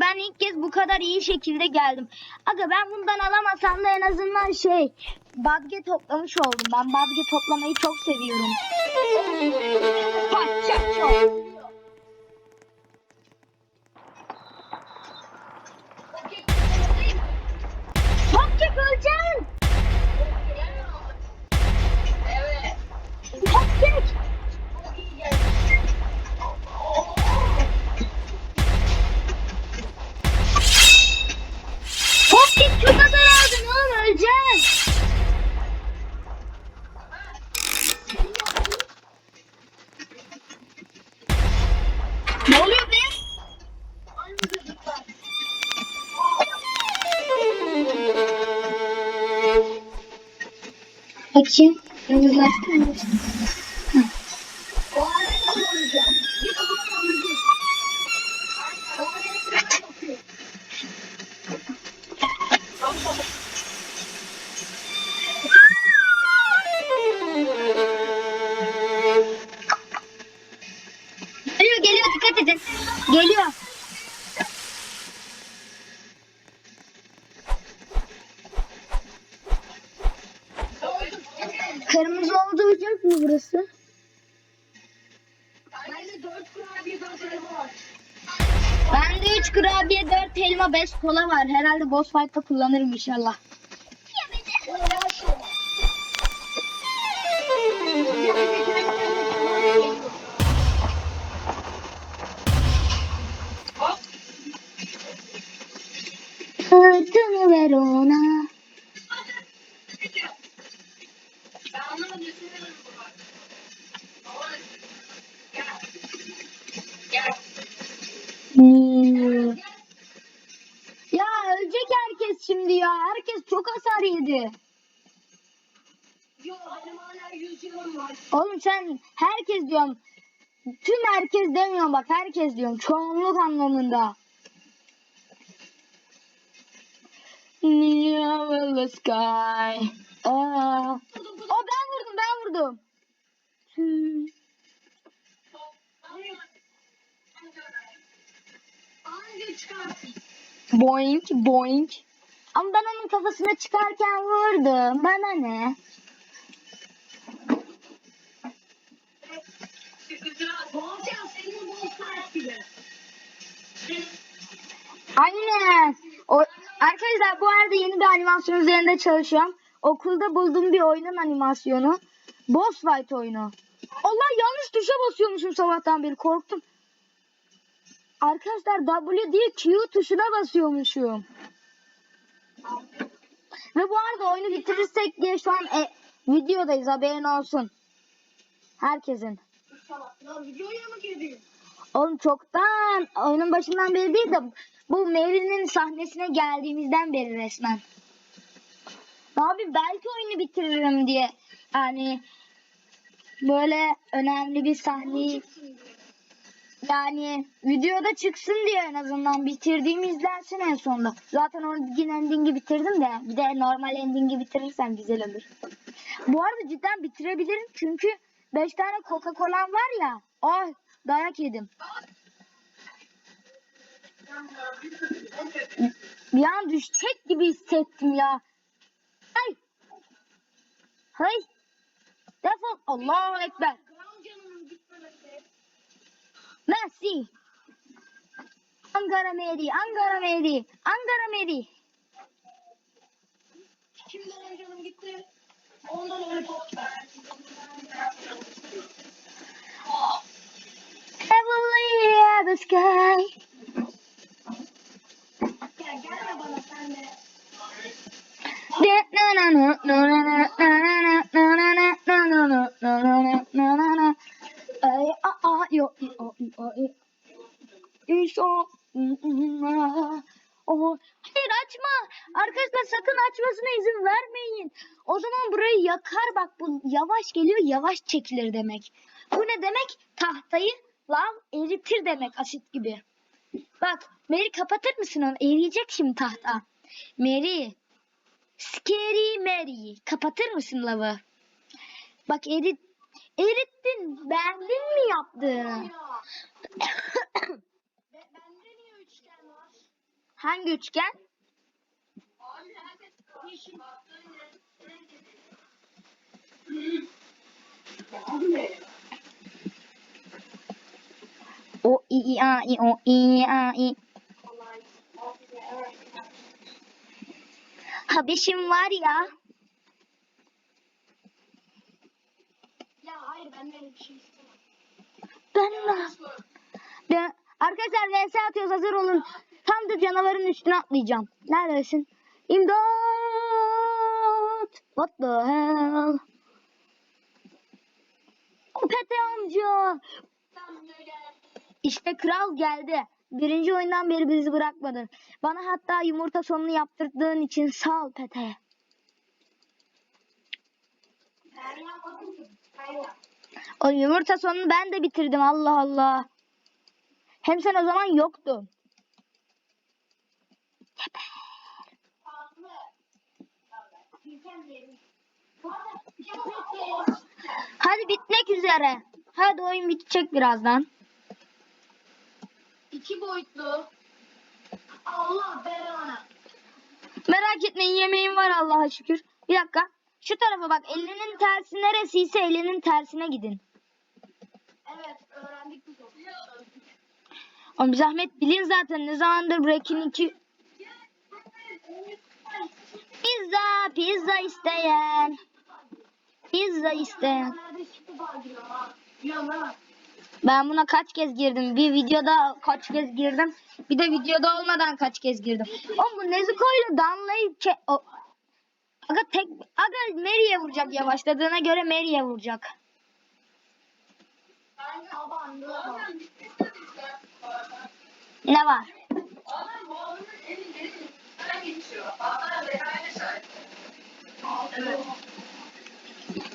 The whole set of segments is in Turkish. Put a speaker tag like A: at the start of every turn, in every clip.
A: ben ilk kez bu kadar iyi şekilde geldim. Aga ben bundan alamasam da en azından şey badge toplamış oldum. Ben badge toplamayı çok seviyorum. Paçaço. Çok çek Yıldızlaştı mı? Kırmızı olacak mı burası?
B: Bende dört kurabiye dört elma var.
A: Bende 3 kurabiye 4 elma 5 kola var. Herhalde boss fight'ta kullanırım inşallah. Oğlum sen herkes diyorum. Tüm herkes demiyorum bak herkes diyorum. Çoğunluk anlamında. Near the sky. Aa. O ben vurdum ben vurdum. Hmm. Boink boink. Ama ben onun kafasına çıkarken vurdum. Bana ne? Aynen. O, arkadaşlar bu arada yeni bir animasyon üzerinde çalışıyorum. Okulda bulduğum bir oyunun animasyonu. Boss fight oyunu. Allah yanlış tuşa basıyormuşum sabahtan beri korktum. Arkadaşlar W değil Q tuşuna basıyormuşum. Ve bu arada oyunu bitirirsek diye şu an e, videodayız haberin olsun. Herkesin.
B: Salak. Lan videoya mı girdin?
A: Oğlum çoktan oyunun başından beri değil de bu Mary'nin sahnesine geldiğimizden beri resmen. Abi belki oyunu bitiririm diye yani böyle önemli bir sahneyi yani videoda çıksın diye en azından bitirdiğim izlensin en sonunda. Zaten orijin endingi bitirdim de bir de normal endingi bitirirsem güzel olur. Bu arada cidden bitirebilirim çünkü 5 tane Coca-Cola'm var ya. Ay dayak yedim. Bir an düşecek gibi hissettim ya. Hay. Hay. Defol. Allahu Ekber. Messi. Ankara Mehdi. Ankara Mehdi. Ankara Mehdi.
B: Şimdi canım gitti.
A: 10 izin vermeyin. O zaman burayı yakar bak bu yavaş geliyor yavaş çekilir demek. Bu ne demek? Tahtayı lav eritir demek asit gibi. Bak Mary kapatır mısın onu? Eriyecek şimdi tahta. Mary. Scary Mary. Kapatır mısın lavı? Bak erit, erittin. Beğendin mi yaptığını?
B: Ya. Be- Var?
A: O i i a i o i a i. Habeşim var ya.
B: Ya hayır ben böyle bir şey istemem.
A: Ben de. de arkadaşlar vs atıyoruz hazır olun. Tam da canavarın üstüne atlayacağım. Neredesin? İmdat! What the hell? O Pete amca. İşte kral geldi. Birinci oyundan beri bizi bırakmadın. Bana hatta yumurta sonunu yaptırdığın için sağ ol Pete. O yumurta sonunu ben de bitirdim Allah Allah. Hem sen o zaman yoktun.
B: Farklı. Bilmem yerim. Bu arada yapıp
A: Hadi bitmek üzere. Hadi oyun bitecek birazdan.
B: İki boyutlu. Allah belanı.
A: Merak etmeyin yemeğim var Allah'a şükür. Bir dakika. Şu tarafa bak. Elinin tersi neresiyse elinin tersine gidin.
B: Evet öğrendik biz onu.
A: Oğlum bir zahmet bilin zaten ne zamandır Breaking 2 Pizza, isteyen. Pizza isteyen. Ben buna kaç kez girdim? Bir videoda kaç kez girdim? Bir de videoda olmadan kaç kez girdim? Oğlum bu Nezuko ile Danla'yı. Aga tek... Aga Mary'e vuracak yavaşladığına göre Mary'e vuracak. Ne var?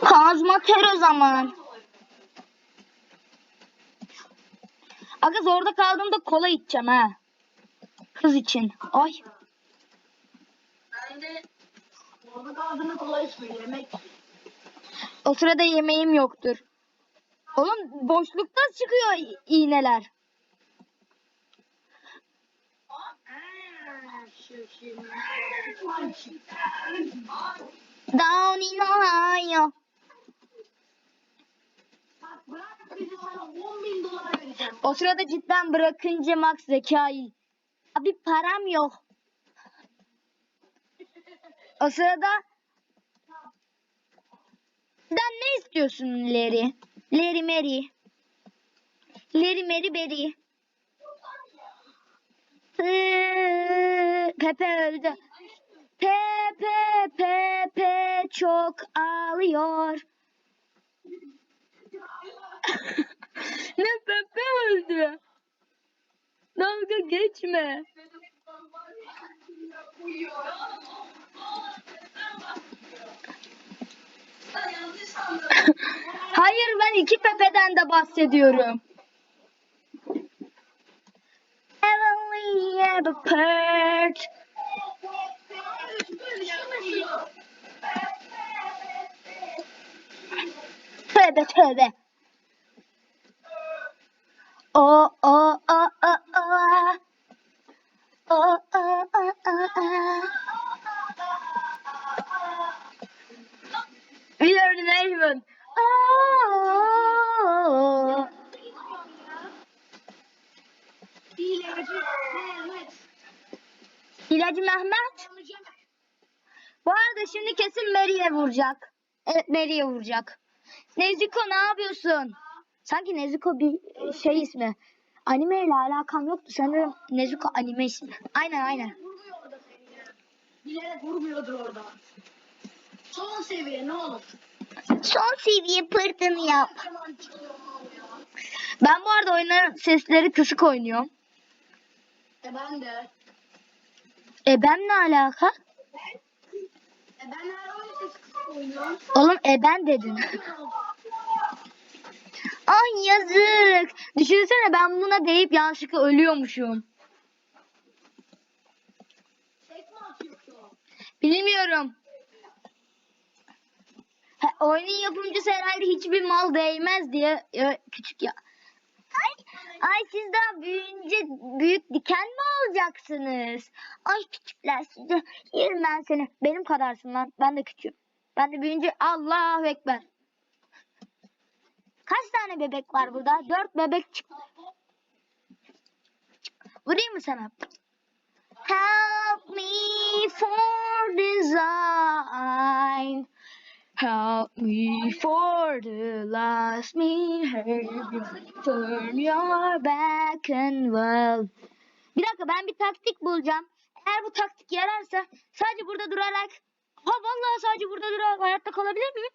A: Kazma ter o zaman. Aga zorda kaldığımda kola içeceğim ha. Kız için. Ay.
B: Ben de yemek.
A: O sırada yemeğim yoktur. Oğlum boşlukta çıkıyor iğneler. Down in Ohio.
B: Bak bırak bizi sana 10 bin dolar vereceğim.
A: O sırada cidden bırakınca Max zekayı. Abi param yok. O sırada sen ne istiyorsun Larry? Larry Mary. Larry Mary Berry. Hı, Pepe öldü. Pepe Pepe çok ağlıyor. ne Pepe öldü. Dalga geçme. Hayır ben iki Pepe'den de bahsediyorum. Heavenly ever Tövbe tövbe. O o o o o. O o o o o.
B: Hileci Mehmet.
A: İlacı Mehmet. Bu arada şimdi kesin Mary'e vuracak. Evet Mary'e vuracak. Nezuko ne yapıyorsun? Sanki Nezuko bir şey ismi. Anime ile alakam yoktu. Sanırım Nezuko anime ismi. Aynen aynen.
B: Bilerek vurmuyordur orada. Son seviye ne olur.
A: Son seviye pırtını yap. Ben bu arada oyunların sesleri kısık oynuyorum.
B: E ben de.
A: E ben ne alaka?
B: E ben her oyun ses kısık oynuyorum.
A: Oğlum e ben dedin. Ay yazık. Düşünsene ben buna deyip yanlışlıkla ölüyormuşum. Bilmiyorum. Ha, oyunun yapımcısı herhalde hiçbir mal değmez diye e, küçük ya. Ay, Ay siz daha büyüyünce büyük diken mi olacaksınız? Ay küçükler size yerim ben seni. Benim kadarsın lan. Ben de küçüğüm. Ben de büyüyünce Allahu Ekber. Tane bebek var burada? Dört bebek çıktı. Vurayım mı sana? Help me for design. Help me for the last me. Turn your back and well. Bir dakika ben bir taktik bulacağım. Eğer bu taktik yararsa sadece burada durarak ha vallahi sadece burada durarak hayatta kalabilir miyim?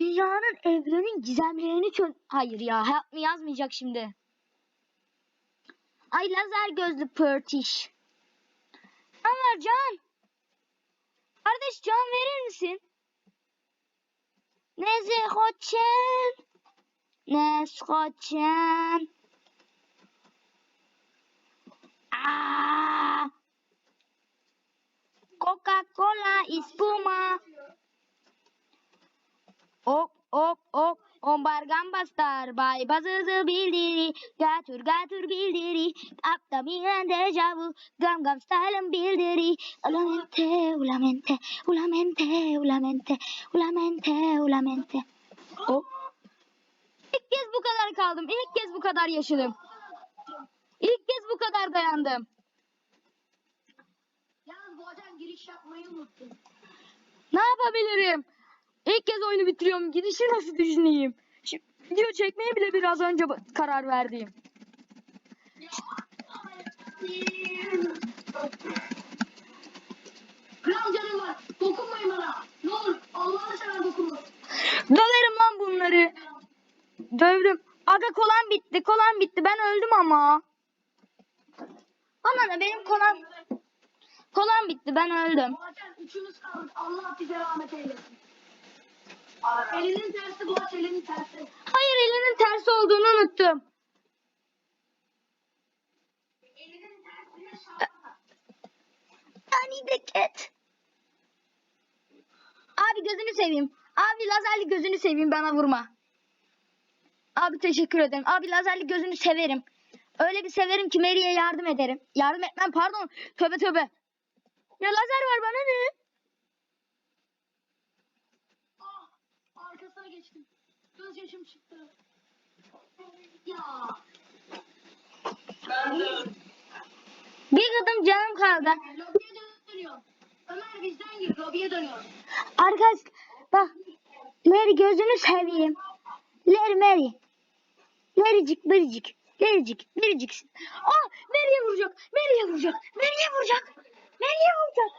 A: Dünyanın evrenin gizemlerini çöz... Hayır ya me yazmayacak şimdi. Ay lazer gözlü pörtiş. Ne var Can? Kardeş can verir misin? Ne hoçen? Ne hoçen? Coca-Cola espuma. Hop hop hop. Ombargan bastar bay bazızı bildiri Götür götür bildiri Apta miren dejavu Gam gam style'ın bildiri Ulamente ulamente Ulamente ulamente Ulamente ulamente Hop İlk kez bu kadar kaldım. İlk kez bu kadar yaşadım. İlk kez bu kadar dayandım.
B: Yalnız bu giriş yapmayı unuttum.
A: Ne yapabilirim? İlk kez oyunu bitiriyorum. Gidişi nasıl düşüneyim? Şimdi video çekmeye bile biraz önce karar verdim.
B: Kral canım var. Dokunmayın bana. Ne olur Allah'ını seven dokunma.
A: Döverim lan bunları. Dövdüm. Aga kolan bitti. Kolan bitti. Ben öldüm ama. Bana ne benim kolan kolan bitti. Ben öldüm.
B: Ajan üçümüz kaldık. Allah bize rahmet eylesin. Elinin tersi bu aç elinin tersi.
A: Hayır elinin tersi olduğunu unuttum.
B: Elinin tersine şapka.
A: I need a cat. Abi gözünü seveyim. Abi lazerli gözünü seveyim bana vurma. Abi teşekkür ederim. Abi lazerli gözünü severim. Öyle bir severim ki Mary'e yardım ederim. Yardım etmem pardon. Tövbe tövbe. Ya lazer var bana ne?
B: Göz yaşım çıktı. Ya.
A: Bir gıdım canım kaldı.
B: Lobiye dönüyor. Ömer bizden gir. Lobiye dönüyor.
A: Arkadaş bak. Mary gözünü seveyim. Larry Mary. Larrycik biricik. Larrycik biriciksin. Aa Mary'e vuracak. Mary'e vuracak. Mary'e vuracak. Mary'e vuracak.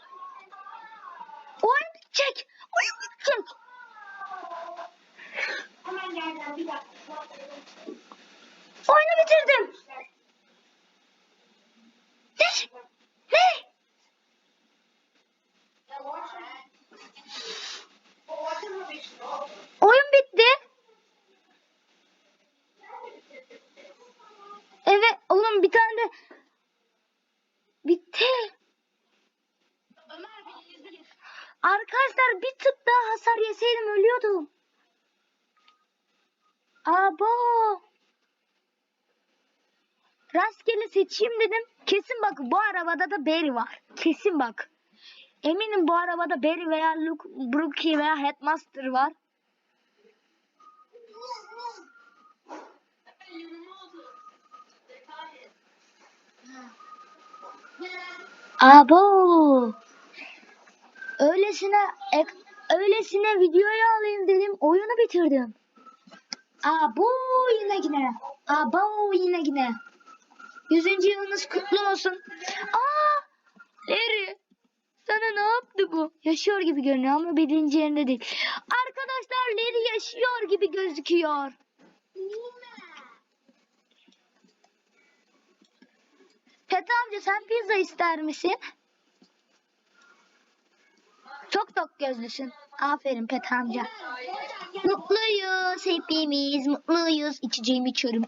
A: Oyun bitecek. Oyun bitecek.
B: Hemen geldim bir dakika.
A: Oyunu bitirdim. Ne? Ne? Oyun bitti. Evet oğlum bir tane de bitti.
B: Ömer beni izle.
A: Arkadaşlar bir tık daha hasar yeseydim ölüyordum. Abo. Seçeyim dedim. Kesin bak bu arabada da Barry var. Kesin bak. Eminim bu arabada Barry veya Luke, Brookie veya Headmaster var. Abo. Öylesine ek, öylesine videoyu alayım dedim. Oyunu bitirdim. Abo yine yine. Abo yine yine. Yüzüncü yılınız kutlu olsun. Aa! Larry. Sana ne yaptı bu? Yaşıyor gibi görünüyor ama birinci yerinde değil. Arkadaşlar Larry yaşıyor gibi gözüküyor. Fethi amca sen pizza ister misin? Çok tok gözlüsün. Aferin Fethi amca. Mutluyuz hepimiz mutluyuz. İçeceğimi içiyorum.